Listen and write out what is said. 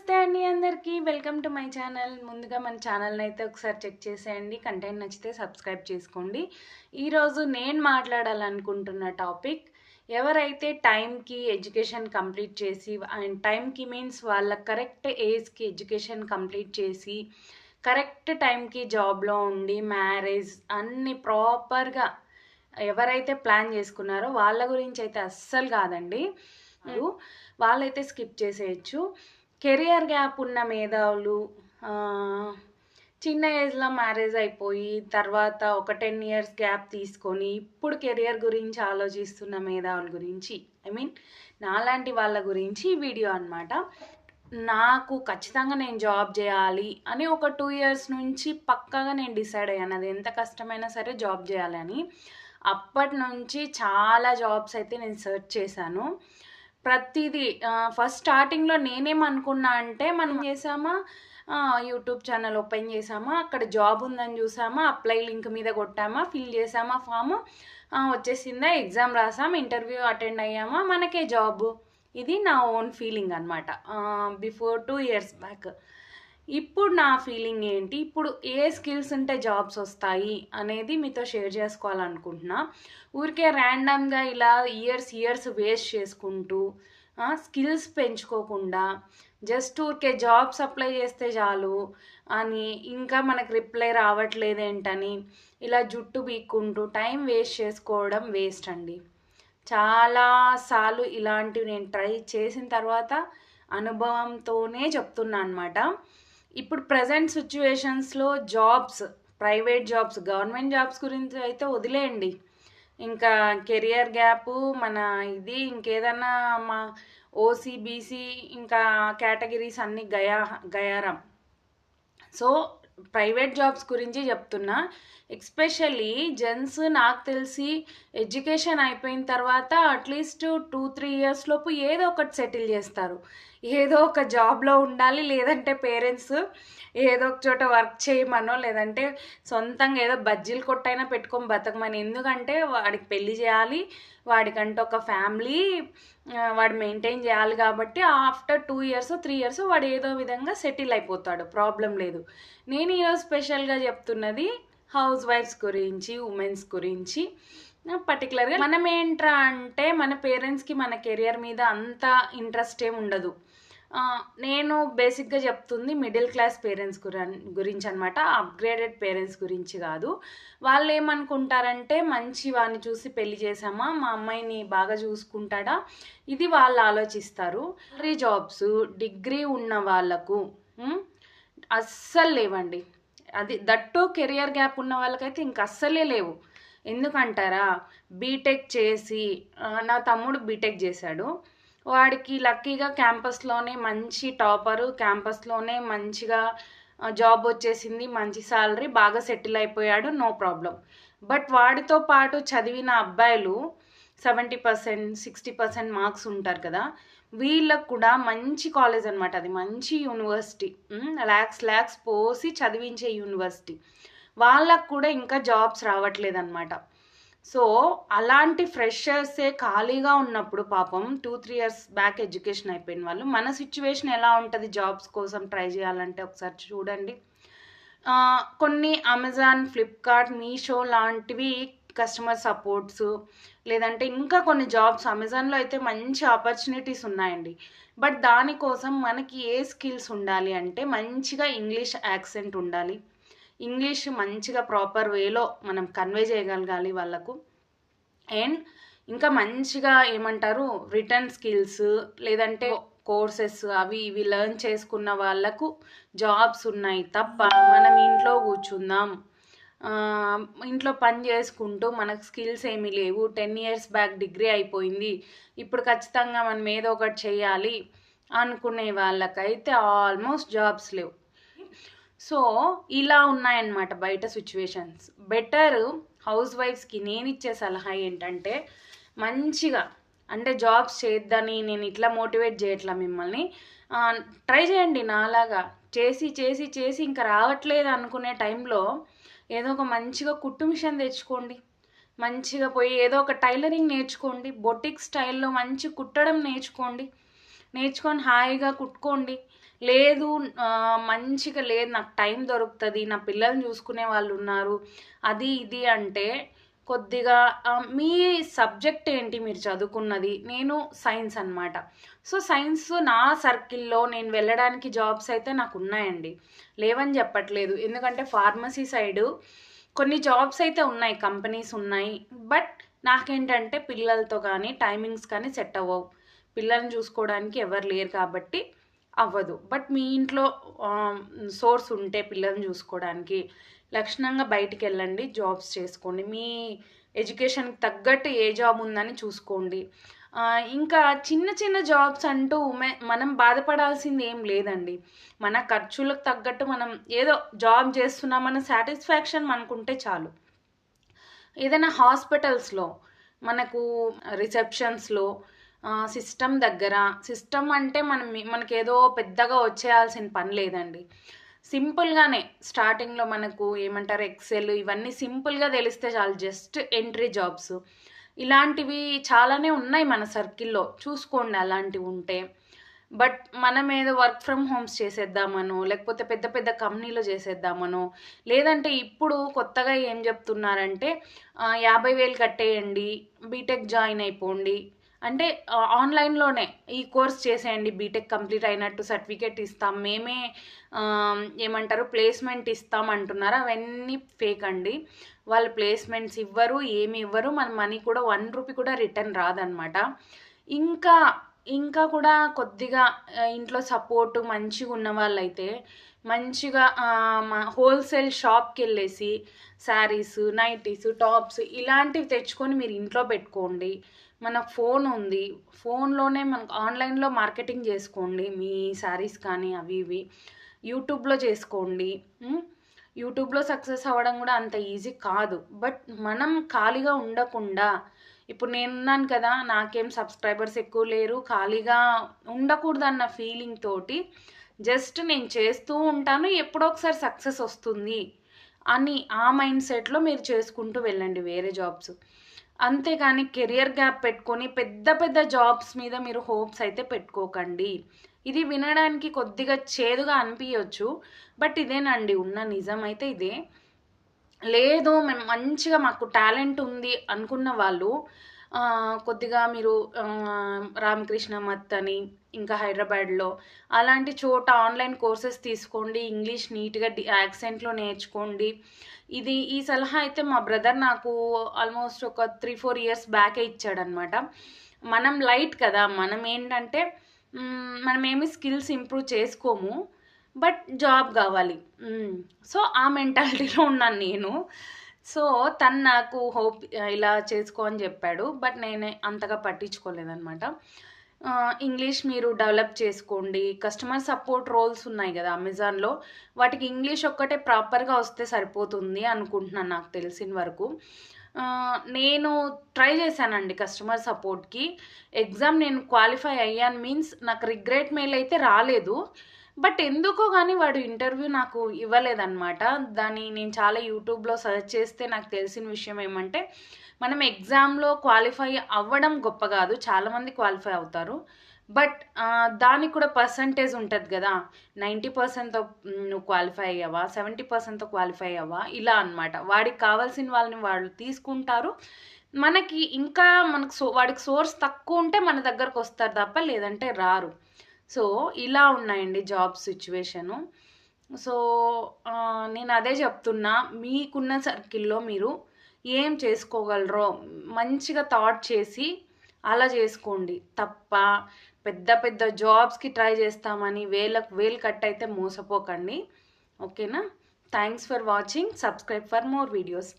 నమస్తే అండి అందరికీ. Welcome to my channel. ముందుగా మన ఛానల్ని అయితే ఒకసారి చెక్ చేసేయండి. కంటెంట్ నచ్చితే సబ్స్క్రైబ్ చేసుకోండి. ఈరోజు నేను మాట్లాడాలనుకుంటున్న టాపిక్ ఎవరైతే టైంకి ఎడ్యుకేషన్ కంప్లీట్ చేసి అండ్ టైంకి మీన్స్ వాళ్ళ కరెక్ట్ ఏజ్కి ఎడ్యుకేషన్ కంప్లీట్ చేసి కరెక్ట్ టైంకి జాబ్లో ఉండి మ్యారేజ్ అన్ని ప్రాపర్గా ఎవరైతే ప్లాన్ చేసుకున్నారో వాళ్ళ గురించి అయితే అస్సలు కాదండి. వాళ్ళైతే స్కిప్ చేసేయచ్చు. కెరియర్ గ్యాప్ ఉన్న మేధావులు చిన్న ఏజ్లో మ్యారేజ్ అయిపోయి తర్వాత ఒక టెన్ ఇయర్స్ గ్యాప్ తీసుకొని ఇప్పుడు కెరియర్ గురించి ఆలోచిస్తున్న మేధావుల గురించి ఐ మీన్ నాలాంటి వాళ్ళ గురించి వీడియో అనమాట నాకు ఖచ్చితంగా నేను జాబ్ చేయాలి అని ఒక టూ ఇయర్స్ నుంచి పక్కాగా నేను డిసైడ్ అయ్యాను. అది ఎంత కష్టమైనా సరే జాబ్ చేయాలని అప్పటి నుంచి చాలా జాబ్స్ అయితే నేను సెర్చ్ చేశాను. ప్రతిదీ ఫస్ట్ స్టార్టింగ్లో నేనేమనుకున్నా అంటే మనం చేసామా? యూట్యూబ్ ఛానల్ ఓపెన్ చేసామా? అక్కడ జాబ్ ఉందని చూసామా? అప్లై లింక్ మీద కొట్టామా? ఫిల్ చేసామా ఫామ్? వచ్చేసిందా? ఎగ్జామ్ రాసాం ఇంటర్వ్యూ అటెండ్ అయ్యామా? మనకే జాబ్. ఇది నా ఓన్ ఫీలింగ్ అనమాట బిఫోర్ టూ ఇయర్స్ బ్యాక్. ఇప్పుడు నా ఫీలింగ్ ఏంటి? ఇప్పుడు ఏ స్కిల్స్ ఉంటే జాబ్స్ వస్తాయి అనేది మీతో షేర్ చేసుకోవాలనుకుంటున్నా. ఊరికే ర్యాండమ్గా ఇలా ఇయర్స్ ఇయర్స్ వేస్ట్ చేసుకుంటూ స్కిల్స్ పెంచుకోకుండా జస్ట్ ఊరికే జాబ్స్ అప్లై చేస్తే చాలు అని ఇంకా మనకు రిప్లై రావట్లేదేంటని ఇలా జుట్టు బీక్కుంటూ టైం వేస్ట్ చేసుకోవడం వేస్ట్ అండి. చాలాసార్లు ఇలాంటివి నేను ట్రై చేసిన తర్వాత అనుభవంతోనే చెప్తున్నా అనమాట ఇప్పుడు ప్రజెంట్ సిచ్యువేషన్స్లో jobs private jobs government jobs గురించి అయితే వదిలేయండి. ఇంకా కెరియర్ గ్యాప్ మన ఇది ఇంకేదన్నా మా ఓసీ బీసీ ఇంకా కేటగిరీస్ అన్ని గయా గయారం. సో ప్రైవేట్ జాబ్స్ గురించి చెప్తున్నా. ఎక్స్పెషల్లీ జెంట్స్ నాకు తెలిసి ఎడ్యుకేషన్ అయిపోయిన తర్వాత అట్లీస్ట్ టూ త్రీ ఇయర్స్ లోపు ఏదో ఒకటి సెటిల్ చేస్తారు. ఏదో ఒక జాబ్లో ఉండాలి లేదంటే పేరెంట్స్ ఏదో ఒక చోట వర్క్ చేయమనో లేదంటే సొంతంగా ఏదో బజ్జీలు కొట్టైనా పెట్టుకొని బతకమని. ఎందుకంటే వాడికి పెళ్ళి చేయాలి వాడికంటే ఒక ఫ్యామిలీ వాడు మెయింటైన్ చేయాలి కాబట్టి after two years three years వాడు ఏదో విధంగా సెటిల్ అయిపోతాడు. ప్రాబ్లం లేదు. నేను ఈరోజు స్పెషల్గా చెప్తున్నది హౌస్ వైఫ్స్ గురించి ఉమెన్స్ గురించి. పర్టికులర్గా మనం ఏంట్రా అంటే మన పేరెంట్స్కి మన కెరియర్ మీద అంత ఇంట్రెస్ట్ ఏమి ఉండదు. నేను బేసిక్గా చెప్తుంది మిడిల్ క్లాస్ పేరెంట్స్ గురి గురించి అనమాట అప్గ్రేడెడ్ పేరెంట్స్ గురించి కాదు. వాళ్ళు ఏమనుకుంటారంటే మంచి వాడిని చూసి పెళ్ళి చేసామా మా అమ్మాయిని బాగా చూసుకుంటాడా? ఇది వాళ్ళు ఆలోచిస్తారు డిగ్రీ జాబ్స్ డిగ్రీ ఉన్న వాళ్ళకు అస్సలు లేవండి. అది దట్టు కెరియర్ గ్యాప్ ఉన్న వాళ్ళకైతే ఇంక అస్సలే లేవు. ఎందుకంటారా? బీటెక్ చేసి నా తమ్ముడు బీటెక్ చేశాడు. వాడికి లక్కీగా క్యాంపస్లోనే మంచి టాపరు క్యాంపస్లోనే మంచిగా జాబ్ వచ్చేసింది మంచి శాలరీ బాగా సెటిల్ అయిపోయాడు నో ప్రాబ్లం. బట్ వాడితో పాటు చదివిన అబ్బాయిలు seventy percent sixty percent marks ఉంటారు కదా వీళ్ళకు కూడా మంచి కాలేజ్ అనమాట అది మంచి యూనివర్సిటీ. ల్యాక్స్ ల్యాక్స్ పోసి చదివించే యూనివర్సిటీ. వాళ్ళకు కూడా ఇంకా జాబ్స్ రావట్లేదన్నమాట. సో అలాంటి ఫ్రెషర్సే ఖాళీగా ఉన్నప్పుడు పాపం two three years back education అయిపోయిన వాళ్ళు మన సిచ్యువేషన్ ఎలా ఉంటుంది జాబ్స్ కోసం ట్రై చేయాలంటే ఒకసారి చూడండి. కొన్ని అమెజాన్ ఫ్లిప్కార్ట్ మీషో లాంటివి కస్టమర్ సపోర్ట్స్ లేదంటే ఇంకా కొన్ని జాబ్స్ అమెజాన్లో అయితే మంచి ఆపర్చునిటీస్ ఉన్నాయండి. బట్ దానికోసం మనకి ఏ స్కిల్స్ ఉండాలి అంటే మంచిగా ఇంగ్లీష్ యాక్సెంట్ ఉండాలి. ఇంగ్లీష్ మంచిగా ప్రాపర్ వేలో మనం కన్వే చేయగలగాలి వాళ్ళకు. అండ్ ఇంకా మంచిగా ఏమంటారు రిటర్న్ స్కిల్స్ లేదంటే కోర్సెస్ అవి ఇవి లెర్న్ చేసుకున్న వాళ్ళకు జాబ్స్ ఉన్నాయి తప్ప మనం ఇంట్లో కూర్చుందాం. ఇంట్లో పని చేసుకుంటూ మనకు స్కిల్స్ ఏమీ లేవు. టెన్ ఇయర్స్ బ్యాక్ డిగ్రీ అయిపోయింది. ఇప్పుడు ఖచ్చితంగా మనం ఏదో ఒకటి చేయాలి అనుకునే వాళ్ళకైతే ఆల్మోస్ట్ జాబ్స్ లేవు. సో ఇలా ఉన్నాయన్నమాట బయట సిచ్యువేషన్స్ బెటర్ హౌస్ వైఫ్స్కి నేను ఇచ్చే సలహా ఏంటంటే మంచిగా అంటే జాబ్స్ చేద్దని నేను ఇట్లా మోటివేట్ చేయట్లా మిమ్మల్ని ట్రై చేయండి నాలాగా. చేసి చేసి చేసి ఇంకా రావట్లేదు అనుకునే టైంలో ఏదో ఒక మంచిగా కుట్టు మిషన్ తెచ్చుకోండి. మంచిగా పోయి ఏదో ఒక టైలరింగ్ నేర్చుకోండి. బొటిక్ స్టైల్లో మంచి కుట్టడం నేర్చుకోండి. నేర్చుకొని హాయిగా కుట్టుకోండి. లేదు మంచిగా లేదు నాకు టైం దొరుకుతుంది నా పిల్లల్ని చూసుకునే వాళ్ళు ఉన్నారు అది ఇది అంటే కొద్దిగా మీ సబ్జెక్ట్ ఏంటి మీరు చదువుకున్నది? నేను సైన్స్ అన్నమాట. సో సైన్స్ నా సర్కిల్లో నేను వెళ్ళడానికి జాబ్స్ అయితే నాకు ఉన్నాయండి. లేవని చెప్పట్లేదు. ఎందుకంటే ఫార్మసీ సైడు కొన్ని జాబ్స్ అయితే ఉన్నాయి కంపెనీస్ ఉన్నాయి. బట్ నాకేంటంటే పిల్లలతో కానీ టైమింగ్స్ కానీ సెట్ అవ్వవు. పిల్లల్ని చూసుకోవడానికి ఎవరు లేరు కాబట్టి అవ్వదు. బట్ మీ ఇంట్లో సోర్స్ ఉంటే పిల్లల్ని చూసుకోవడానికి లక్షణంగా బయటికి వెళ్ళండి జాబ్స్ చేసుకోండి. మీ ఎడ్యుకేషన్కి తగ్గట్టు ఏ జాబ్ ఉందని చూసుకోండి. ఇంకా చిన్న చిన్న జాబ్స్ అంటూ మనం బాధపడాల్సింది ఏం లేదండి. మన ఖర్చులకు తగ్గట్టు మనం ఏదో జాబ్ చేస్తున్నామన్న సాటిస్ఫాక్షన్ మనకుంటే చాలు. ఏదైనా హాస్పిటల్స్లో మనకు రిసెప్షన్స్లో సిస్టమ్ దగ్గర. సిస్టమ్ అంటే మనం మనకి ఏదో పెద్దగా వచ్చేయాల్సిన పని లేదండి. సింపుల్గానే స్టార్టింగ్లో మనకు ఏమంటారు ఎక్సెల్ ఇవన్నీ సింపుల్గా తెలిస్తే చాలు జస్ట్ ఎంట్రీ జాబ్స్. ఇలాంటివి చాలానే ఉన్నాయి మన సర్కిల్లో. చూసుకోండి అలాంటివి ఉంటే. బట్ మనం ఏదో వర్క్ ఫ్రమ్ హోమ్స్ చేసేద్దామనో లేకపోతే పెద్ద పెద్ద కంపెనీలో చేసేద్దామనో లేదంటే ఇప్పుడు కొత్తగా ఏం చెప్తున్నారంటే యాభై వేలు కట్టేయండి బీటెక్ జాయిన్ అయిపోండి అంటే ఆన్లైన్లోనే ఈ కోర్స్ చేసేయండి బీటెక్ కంప్లీట్ అయినట్టు సర్టిఫికేట్ ఇస్తాం. మేమే ఏమంటారు ప్లేస్మెంట్ ఇస్తాం అంటున్నారు. అవన్నీ ఫేక్ అండి. వాళ్ళు ప్లేస్మెంట్స్ ఇవ్వరు ఏమి ఇవ్వరు. మన మనీ కూడా వన్ రూపీ కూడా రిటర్న్ రాదనమాట. ఇంకా ఇంకా కూడా కొద్దిగా ఇంట్లో సపోర్ట్ మంచిగా ఉన్న వాళ్ళైతే మంచిగా హోల్సేల్ షాప్కి వెళ్ళేసి శారీస్ నైటీస్ టాప్స్ ఇలాంటివి తెచ్చుకొని మీరు ఇంట్లో పెట్టుకోండి. మన ఫోన్ ఉంది. ఫోన్లోనే మనకు ఆన్లైన్లో మార్కెటింగ్ చేసుకోండి. మీ శారీస్ కానీ అవి ఇవి యూట్యూబ్లో చేసుకోండి. యూట్యూబ్లో సక్సెస్ అవ్వడం కూడా అంత ఈజీ కాదు. బట్ మనం ఖాళీగా ఉండకుండా ఇప్పుడు నేనున్నాను కదా నాకేం సబ్స్క్రైబర్స్ ఎక్కువ లేరు. ఖాళీగా ఉండకూడదు అన్న ఫీలింగ్ తోటి జస్ట్ నేను చేస్తూ ఉంటాను. ఎప్పుడో ఒకసారి సక్సెస్ వస్తుంది. అని ఆ మైండ్ సెట్లో మీరు చేసుకుంటూ వెళ్ళండి వేరే జాబ్స్. అంతేగాని కెరియర్ గ్యాప్ పెట్టుకొని పెద్ద పెద్ద జాబ్స్ మీద మీరు హోప్స్ అయితే పెట్టుకోకండి. ఇది వినడానికి కొద్దిగా చేదుగా అనిపించవచ్చు బట్ ఇదేనండి ఉన్న నిజం అయితే ఇదే. లేదు మేము మంచిగా మాకు టాలెంట్ ఉంది అనుకున్న వాళ్ళు కొద్దిగా మీరు రామకృష్ణ మత్ అని ఇంకా హైదరాబాద్లో అలాంటి చోట ఆన్లైన్ కోర్సెస్ తీసుకోండి ఇంగ్లీష్ నీట్గా డి యాక్సెంట్లో నేర్చుకోండి. ఇది ఈ సలహా అయితే మా బ్రదర్ నాకు ఆల్మోస్ట్ ఒక త్రీ ఫోర్ ఇయర్స్ బ్యాకే ఇచ్చాడనమాట. మనం లైట్ కదా మనం ఏంటంటే మనం ఏమి స్కిల్స్ ఇంప్రూవ్ చేసుకోము బట్ జాబ్ కావాలి. సో ఆ మెంటాలిటీలో ఉన్నాను నేను. సో తను నాకు హోప్ ఇలా చేసుకో అని చెప్పాడు. బట్ నేనే అంతగా పట్టించుకోలేదనమాట ఇంగ్లీష్ మీరు డెవలప్ చేసుకోండి. కస్టమర్ సపోర్ట్ రోల్స్ ఉన్నాయి కదా అమెజాన్లో. వాటికి ఇంగ్లీష్ ఒక్కటే ప్రాపర్గా వస్తే సరిపోతుంది అనుకుంటున్నాను నాకు తెలిసిన వరకు. నేను ట్రై చేశానండి కస్టమర్ సపోర్ట్కి. ఎగ్జామ్ నేను క్వాలిఫై అయ్యాను. మీన్స్ నాకు రిగ్రెట్ మెయిల్ అయితే రాలేదు. బట్ ఎందుకో కానీ వాడు ఇంటర్వ్యూ నాకు ఇవ్వలేదన్నమాట. దాన్ని నేను చాలా యూట్యూబ్లో సెర్చ్ చేస్తే నాకు తెలిసిన విషయం ఏమంటే మనం ఎగ్జామ్లో క్వాలిఫై అవ్వడం గొప్ప కాదు చాలామంది క్వాలిఫై అవుతారు. బట్ దానికి కూడా పర్సంటేజ్ ఉంటుంది కదా. నైంటీ పర్సెంట్తో నువ్వు క్వాలిఫై అయ్యావా? సెవెంటీ పర్సెంట్తో క్వాలిఫై అయ్యావా? ఇలా అన్నమాట. వాడికి కావాల్సిన వాళ్ళని వాళ్ళు తీసుకుంటారు. మనకి ఇంకా మనకు సో వాడికి సోర్స్ తక్కువ ఉంటే మన దగ్గరకు వస్తారు తప్ప లేదంటే రారు. సో ఇలా ఉన్నాయండి జాబ్ సిచ్యువేషను. సో నేను అదే చెప్తున్నా మీకున్న సర్కిల్లో మీరు ఏం చేసుకోగలరో మంచిగా థాట్ చేసి అలా చేసుకోండి. తప్ప పెద్ద పెద్ద జాబ్స్కి ట్రై చేస్తామని వేలకు వేలు కట్ అయితే మోసపోకండి. ఓకేనా? Thanks for watching. Subscribe for more videos.